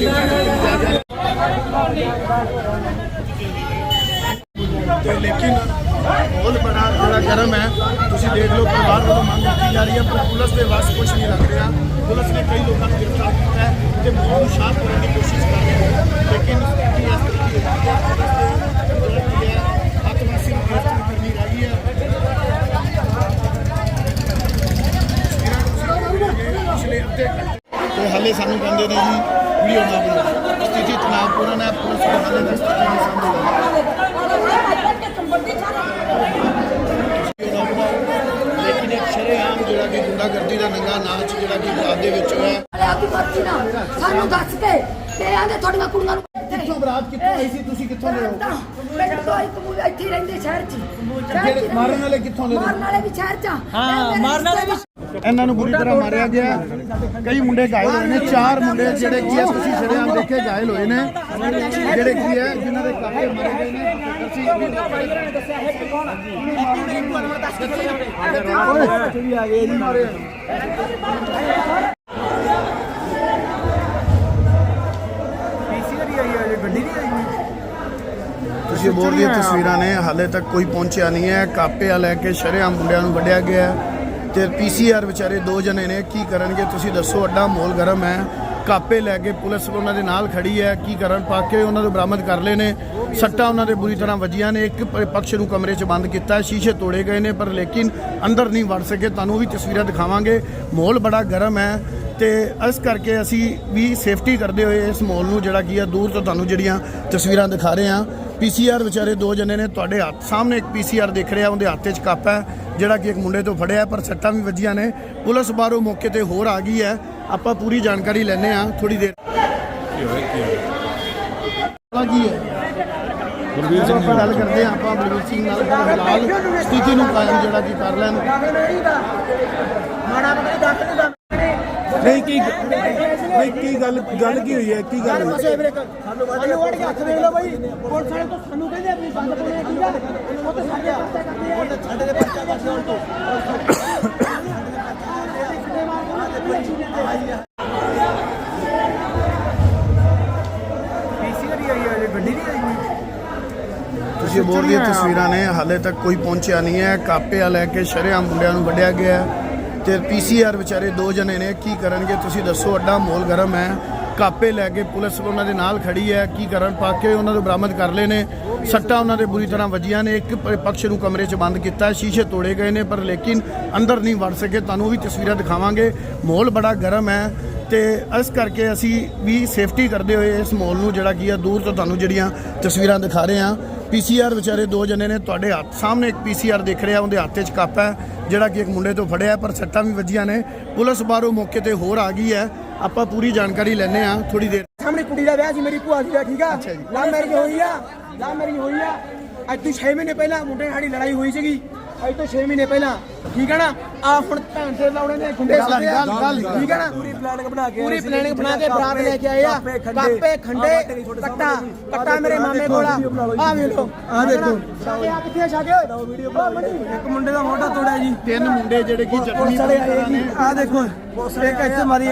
ਤੇ ਲੇਕਿਨ ਬਹੁਤ ਬੜਾ ਜਿਹੜਾ ਗਰਮ ਹੈ। ਤੁਸੀਂ ਦੇਖ ਲਓ ਪਰਿਵਾਰ ਵੱਲੋਂ ਮੰਗ ਕੀਤੀ ਜਾ ਰਹੀ ਹੈ, ਪਰ ਪੁਲਿਸ ਦੇ ਵਾਸਤੇ ਕੁਝ ਨਹੀਂ ਲੱਗ ਰਿਹਾ। ਪੁਲਿਸ ਨੇ ਕਈ ਲੋਕਾਂ ਨੂੰ ਗ੍ਰਿਫਤਾਰ ਕੀਤਾ ਹੈ ਤੇ ਮਾਹੌਲ ਨੂੰ ਸ਼ਾਂਤ ਕਰਨ ਦੀ ਕੋਸ਼ਿਸ਼ ਕਰ ਰਹੀ ਹੈ। ਲੇਕਿਨ ਇਸ ਤਰੀਕੇ ਦੀ ਹੈ ਕਿ ਪੁਲਿਸ ਦੇ ਜਿਹੜੀ ਹੈ ਹੱਥਵਾਸੀ ਨੂੰ ਗ੍ਰਿਫਤਾਰ ਕਰਨੀ ਰਹਿ ਗਈ ਹੈ ਪਿਛਲੇ ਅੱਧੇ ਘੰਟੇ ਤੇ ਹਾਲੇ ਸਾਨੂੰ ਕਹਿੰਦੇ ਨੇ ਜੀ ਵੀਡੀਓ ਨਾ ਬਣਾਓ ਸਥਿਤੀ ਤਣਾਅਪੂਰਨ ਹੈ ਪੁਲਿਸ ਨੂੰ ਹਾਲੇ ਤੱਕ ਸਥਿਤੀ ਨਹੀਂ ਸਮਝ ਆਈ। ਲੇਕਿਨ ਇੱਕ ਸ਼ਰੇਆਮ ਜਿਹੜਾ ਕਿ ਗੁੰਡਾਗਰਦੀ ਦਾ ਨੰਗਾ ਨਾਚ ਜਿਹੜਾ ਕਿ ਬਾਦ ਦੇ ਵਿੱਚ ਹੋਇਆ। ਆਪੀ ਮਰਜ਼ੀ ਨਾਲ। ਸਾਨੂੰ ਦੱਸ ਕੇ ਤੇ ਆਂਦੇ ਤੁਹਾਡੀਆਂ ਕੁੜੀਆਂ ਨੂੰ ਕਿੱਥੋਂ ਬਰਾਤ ਕਿੱਥੋਂ ਆਈ ਸੀ? ਤੁਸੀਂ ਕਿੱਥੋਂ ਦੇ ਹੋ? ਪਿੰਡ ਤੋਂ ਇੱਕ ਮੂਲ ਇੱਥੇ ਹੀ ਰਹਿੰਦੇ ਸ਼ਹਿਰ 'ਚ। ਹੀ। ਸ਼ਹਿਰ 'ਚ ਹੀ ਜਿਹੜੇ ਰਹਿੰਦੇ। ਮਾਰਨ ਵਾਲੇ ਕਿੱਥੋਂ ਦੇ ਨੇ? ਮਾਰਨ ਵਾਲੇ ਵੀ ਸ਼ਹਿਰ 'ਚ ਹਾਂ ਮਾਰਨ ਵਾਲੇ ਵੀ ਇਹਨਾਂ ਨੂੰ ਬੁਰੀ ਤਰ੍ਹਾਂ ਮਾਰਿਆ ਗਿਆ। ਕਈ ਮੁੰਡੇ ਘਾਇਲ ਹੋਏ ਨੇ। ਚਾਰ ਮੁੰਡੇ ਜਿਹੜੇ ਕੀ ਹੈ ਤੁਸੀਂ ਸ਼ਰੇਆਮ ਦੇਖੇ ਘਾਇਲ ਹੋਏ ਨੇ। ਜਿਹੜੇ ਕੀ ਹੈ, ਜਿਨ੍ਹਾਂ ਦੇ ਕਾਫੇ ਮਾਰੇ ਗਏ ਨੇ। ਤੁਸੀਂ ਤੁਸੀਂ ਬੋਲ ਦੀਆਂ ਤਸਵੀਰਾਂ ਨੇ। ਹਾਲੇ ਤੱਕ ਕੋਈ ਪਹੁੰਚਿਆ ਨਹੀਂ ਹੈ। ਕਾਪਿਆ ਲੈ ਕੇ ਸ਼ਰੇਆਮ ਮੁੰਡਿਆਂ ਨੂੰ ਵੱਢਿਆ ਗਿਆ ਹੈ। ਤੇ ਪੀਸੀਆਰ ਵਿਚਾਰੇ ਦੋ ਜਣੇ ਨੇ, ਕੀ ਕਰਨਗੇ ਤੁਸੀਂ ਦੱਸੋ ਅੱਡਾ ਮੋਲ ਗਰਮ ਹੈ। ਕਾਪੇ ਲੈ ਕੇ ਪੁਲਿਸ ਉਹਨਾਂ ਦੇ ਨਾਲ ਖੜੀ ਹੈ, ਕੀ ਕਰਨ? ਪਾ ਕੇ ਉਹਨਾਂ ਨੂੰ ਬਰਾਮਦ ਕਰ ਲਏ ਨੇ। ਸੱਟਾਂ ਉਹਨਾਂ ਦੇ ਬੁਰੀ ਤਰ੍ਹਾਂ ਵੱਜੀਆਂ ਨੇ। ਇੱਕ ਪ- ਪਕਸ਼ ਨੂੰ ਕਮਰੇ 'ਚ ਬੰਦ ਕੀਤਾ ਸ਼ੀਸ਼ੇ ਤੋੜੇ ਗਏ ਨੇ, ਪਰ ਲੇਕਿਨ ਅੰਦਰ ਨਹੀਂ ਵੜ ਸਕੇ। ਤੁਹਾਨੂੰ ਵੀ ਤਸਵੀਰਾਂ ਦਿਖਾਵਾਂਗੇ। ਮਾਹੌਲ ਬੜਾ ਗਰਮ ਹੈ। ਤੇ ਇਸ ਕਰਕੇ ਅਸੀਂ ਵੀ ਸੇਫਟੀ ਕਰਦੇ ਹੋਏ ਇਸ ਮਾਹੌਲ ਨੂੰ ਜਿਹੜਾ ਕੀ ਆ ਦੂਰ ਤੋਂ ਤੁਹਾਨੂੰ ਜਿਹੜੀਆਂ ਤਸਵੀਰਾਂ ਦਿਖਾ ਰਹੇ ਹਾਂ। ਪੀਸੀਆਰ ਵਿਚਾਰੇ ਦੋ ਜਣੇ ਨੇ ਤੁਹਾਡੇ ਹੱਥ ਸਾਹਮਣੇ ਇੱਕ ਪੀਸੀਆਰ ਦਿਖ ਰਿਹਾ ਉਹਦੇ ਹੱਥ 'ਚ ਕੱਪ ਹੈ ਜਿਹੜਾ ਕਿ ਇੱਕ ਮੁੰਡੇ ਤੋਂ ਫੜਿਆ ਪਰ ਸੱਟਾਂ ਵੀ ਵੱਜੀਆਂ ਨੇ। ਪੁਲਿਸ ਬਾਹਰੋਂ ਮੌਕੇ ਤੇ ਹੋਰ ਆ ਗਈ ਹੈ। ਆਪਾਂ ਪੂਰੀ ਜਾਣਕਾਰੀ ਲੈਣੇ ਆ ਥੋੜੀ ਦੇਰ। ਕੀ ਹੋਇਆ ਕੀ ਹੈ? ਬਲਵੀਰ ਸਿੰਘ ਨਾਲ ਗੱਲ ਕਰਦੇ ਹਾਂ ਆਪਾਂ ਬਲਵੀਰ ਸਿੰਘ ਨਾਲ ਫਿਰ ਫਿਲਹਾਲ ਸਥਿਤੀ ਨੂੰ ਕਾਇਮ ਜਿਹੜਾ ਕੀ ਕਰ ਲੈਣ। ਨਹੀਂ ਕੀ ਨਹੀਂ ਕੀ ਗੱਲ ਗੱਲ ਕੀ ਹੋਈ ਹੈ? ਕੀ ਗੱਲ ਹੋਈ? ਸਾਨੂੰ ਵੜ ਕੇ ਹੱਥ ਵੇਖ ਲਓ ਬਾਈ ਪੁਲਿਸ ਵਾਲੇ ਤੋਂ ਸਾਨੂੰ ਕਹਿੰਦੇ ਆਪਣੀ ਬੰਦ ਪਾਉਣੇ ਠੀਕ ਆ ਉਹ ਤਾਂ ਸਾਡੇ ਪਰਚਾ ਕਰਦੇ ਆ। ਸਾਡੇ ਦੇ ਪਰਚਾ ਕਰਦੇ ਹੁਣ ਤੋਂ। ਤੁਸੀਂ ਬੋਲ ਦੀਆਂ ਤਸਵੀਰਾਂ ਨੇ ਹਾਲੇ ਤੱਕ ਕੋਈ ਪਹੁੰਚਿਆ ਨਹੀਂ ਹੈ। ਕਾਪਿਆ ਲੈ ਕੇ ਸ਼ਰੇਆਮ ਮੁੰਡਿਆਂ ਨੂੰ ਵੱਢਿਆ ਗਿਆ ਹੈ। ਤੇ ਪੀਸੀਆਰ ਵਿਚਾਰੇ ਦੋ ਜਣੇ ਨੇ, ਕੀ ਕਰਨਗੇ ਤੁਸੀਂ ਦੱਸੋ, ਅੱਡਾ ਮੋਲ ਗਰਮ ਹੈ। ਕਾਪੇ ਲੈ ਕੇ ਪੁਲਿਸ ਉਹਨਾਂ ਦੇ ਨਾਲ ਖੜੀ ਹੈ, ਕੀ ਕਰਨ? ਪਾ ਕੇ ਉਹਨਾਂ ਨੂੰ ਬਰਾਮਦ ਕਰ ਲਏ ਨੇ। ਸੱਟਾਂ ਉਹਨਾਂ ਦੇ ਬੁਰੀ ਤਰ੍ਹਾਂ ਵੱਜੀਆਂ ਨੇ। ਇੱਕ ਪੱਖ ਨੂੰ ਕਮਰੇ 'ਚ ਬੰਦ ਕੀਤਾ, ਸ਼ੀਸ਼ੇ ਤੋੜੇ ਗਏ ਨੇ, ਪਰ ਲੇਕਿਨ ਅੰਦਰ ਨਹੀਂ ਵੜ ਸਕੇ। ਤੁਹਾਨੂੰ ਵੀ ਤਸਵੀਰਾਂ ਦਿਖਾਵਾਂਗੇ। ਮਾਹੌਲ ਬੜਾ ਗਰਮ ਹੈ। ਤੇ ਇਸ ਕਰਕੇ ਅਸੀਂ ਵੀ ਸੇਫਟੀ ਕਰਦੇ ਹੋਏ ਇਸ ਮਾਹੌਲ ਨੂੰ ਜਿਹੜਾ ਕੀ ਆ ਦੂਰ ਤੋਂ ਤੁਹਾਨੂੰ ਜਿਹੜੀਆਂ ਤਸਵੀਰਾਂ ਦਿਖਾ ਰਹੇ ਹਾਂ। ਪੀਸੀਆਰ ਵਿਚਾਰੇ ਦੋ ਜਣੇ ਨੇ ਤੁਹਾਡੇ ਹੱਥ ਸਾਹਮਣੇ ਇੱਕ ਪੀਸੀਆਰ ਦਿਖ ਰਿਹਾ ਉਹਦੇ ਹੱਥ 'ਚ ਕੱਪ ਹੈ ਜਿਹੜਾ ਕਿ ਇੱਕ ਮੁੰਡੇ ਤੋਂ ਫੜਿਆ ਪਰ ਸੱਟਾਂ ਵੀ ਵੱਜੀਆਂ ਨੇ। ਪੁਲਿਸ ਬਾਹਰੋਂ ਮੌਕੇ ਤੇ ਹੋਰ ਆ ਗਈ ਹੈ। ਆਪਾਂ ਪੂਰੀ ਜਾਣਕਾਰੀ ਲੈਣੇ ਆ ਥੋੜੀ ਦੇਰ ਸਾਹਮਣੇ ਕੁੜੀ ਦਾ ਵਿਆਹ ਸੀ ਮੇਰੀ ਭੂਆ ਦਾ ਠੀਕ ਆ? ਲਾ ਮੈਰਿਜ ਹੋਈ ਆ ਲਾ ਮੈਰਿਜ ਹੋਈ ਆ। ਅੱਜ ਤੋਂ 6 ਮਹੀਨੇ ਪਹਿਲਾਂ ਮੁੰਡੇ ਨਾਲ ਸਾਡੀ ਲੜਾਈ ਹੋਈ ਸੀਗੀ। ਅੱਜ ਤੋਂ 6 ਮਹੀਨੇ ਪਹਿਲਾਂ ਠੀਕ ਹੈ ਨਾ ਆ ਹੁਣ ਭੈਣ ਦੇ ਲਾਉਣੇ ਨੇ ਗੁੰਡੇ ਸੱਦੇ ਆ ਗੱਲ- ਗੱਲ- ਠੀਕ ਹੈ ਨਾ ਪੂਰੀ ਪਲਾਨਿੰਗ ਬਣਾ ਕੇ ਪੂਰੀ ਪਲਾਨਿੰਗ ਬਣਾ ਕੇ ਬਰਾਤ ਲੈ ਕੇ ਆਏ ਆ। ਕਾਪੇ ਖੰਡੇ। ਕੱਟਾ ਕੱਟਾ ਮੇਰੇ ਮਾਮੇ ਕੋਲ ਆ। ਆ ਵੇਖ। ਲਓ ਆ ਦੇਖੋ ਆ ਕਿੱਥੇ ਛਾਗੇ ਇੱਕ ਮੁੰਡੇ ਦਾ ਮੋਢਾ ਤੋੜਿਆ ਜੀ। ਤਿੰਨ ਮੁੰਡੇ ਜਿਹੜੇ ਕਿ ਜੀ। ਆ ਦੇਖੋ ਇੱਕ ਇੱਥੇ ਮਾਰੀ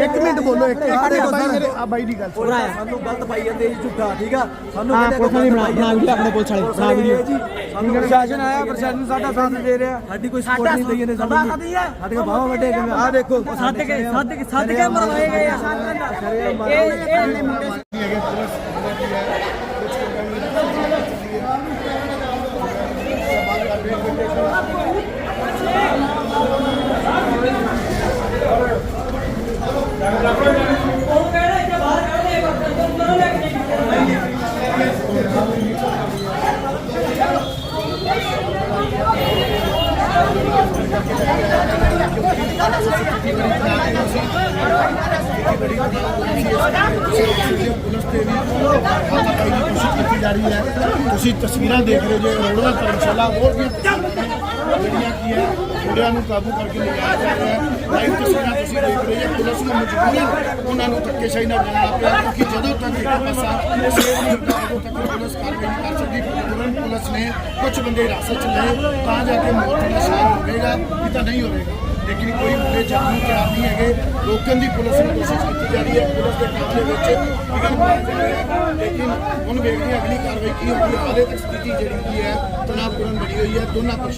ਇੱਕ ਮਿੰਟ ਬੋਲੋ ਇੱਕ ਆ ਦੇਖੋ ਮੇਰੇ ਆ ਬਾਈ ਦੀ ਗੱਲ ਸੁਣੋ। ਸਾਨੂੰ ਗਲਤ ਪਾਈ ਜਾਂਦੇ ਜੀ ਝੂਠਾ ਠੀਕ ਆ? ਸਾਨੂੰ ਕਹਿੰਦੇ ਬਣਾ ਬਣਾ ਵੀਡੀਓ ਆਪਣੇ ਪੁਲਿਸ ਵਾਲੇ ਬਣਾ ਵੀਡੀਓ। ਸਾਨੂੰ ਪ੍ਰਸ਼ਾਸਨ ਆਇਆ ਪ੍ਰਸ਼ਾਸਨ ਸਾਡਾ ਸਾਥ ਦੇ ਰਿਹਾ। ਸਾਡੀ ਕੋਈ ਸਪੋਰਟ ਨਹੀਂ ਦਈ ਜਾਂਦੇ ਸਾਨੂੰ ਸਾਡੇ ਬਾਵਾ ਵੱਡੇ ਆ? ਦੇਖੋ ਸੱਦ ਕੇ ਸੱਦ ਕੇ ਸੱਦ ਕੇ ਮਰਵਾਏ ਗਏ ਆ। ਇਹ ਇਹ ਮੁੰਡੇ ਹੈਗੇ ਪੁਲਿਸ ਕੀ ਹੈ ਪੁਲਿਸ ਤੇ ਵੀ ਹਾਲਾਤਾਂ ਦੀ ਕੋਸ਼ਿਸ਼ ਕੀਤੀ ਜਾ ਰਹੀ ਹੈ ਤੁਸੀਂ ਤਸਵੀਰਾਂ ਦੇਖ ਰਹੇ ਜੋ ਰੋਡਵਾ ਧਰਮਸ਼ਾਲਾ, ਹੋਰ ਵੀ ਜਿਹੜੀਆਂ ਕੀ ਹੈ, ਮੁੰਡਿਆਂ ਨੂੰ ਕਾਬੂ ਕਰਕੇ ਲਿਜਾਇਆ ਜਾ ਰਿਹਾ ਹੈ। ਲਾਈਵ ਤਸਵੀਰਾਂ ਤੁਸੀਂ ਦੇਖ ਰਹੇ ਹੋ, ਪੁਲਿਸ ਨੂੰ ਮਜਬੂਰਨ ਉਹਨਾਂ ਨੂੰ ਧੱਕੇਸ਼ਾਹੀ ਨਾਲ ਜਾਣਾ ਪਿਆ ਕਿਉਂਕਿ ਜਦੋਂ ਤੱਕ ਇੱਕ ਪਾਸਾ ਸੇਵ ਨਹੀਂ ਹੁੰਦਾ ਉਦੋਂ ਤੱਕ ਪੁਲਿਸ ਕਾਰਵਾਈ ਨਹੀਂ ਕਰ ਸਕਦੀ ਮਜਬੂਰਨ ਪੁਲਿਸ ਨੇ ਕੁਝ ਬੰਦੇ ਹਿਰਾਸਤ 'ਚ ਲਏ, ਤਾਂ ਜਾ ਕੇ ਮੌਤ ਦਾ ਸ਼ਾਨ ਹੋਵੇਗਾ ਨਹੀਂ ਤਾਂ ਨਹੀਂ ਹੋਵੇਗਾ। ਲੇਕਿਨ ਕੋਈ ਮੁੰਡੇ ਜਾਣ ਨੂੰ ਤਿਆਰ ਨਹੀਂ ਹੈਗੇ। ਰੋਕਣ ਦੀ ਪੁਲਿਸ ਨੂੰ ਕੋਸ਼ਿਸ਼ ਕੀਤੀ ਜਾ ਰਹੀ ਹੈ। ਪੁਲਿਸ ਦੇ ਕੰਮ ਦੇ ਵਿੱਚ ਵਿਘਨ ਪਾਇਆ ਜਾ ਰਿਹਾ ਹੈ ਲੇਕਿਨ ਹੁਣ ਵੇਖਦੇ ਹਾਂ ਅਗਲੀ ਕਾਰਵਾਈ ਕੀ ਹੁੰਦੀ ਹਾਲੇ ਤੱਕ ਸਥਿਤੀ ਜਿਹੜੀ ਕੀ ਹੈ, ਤਣਾਅਪੂਰਨ ਬਣੀ ਹੋਈ ਹੈ। ਦੋਨਾਂ ਪੱਖ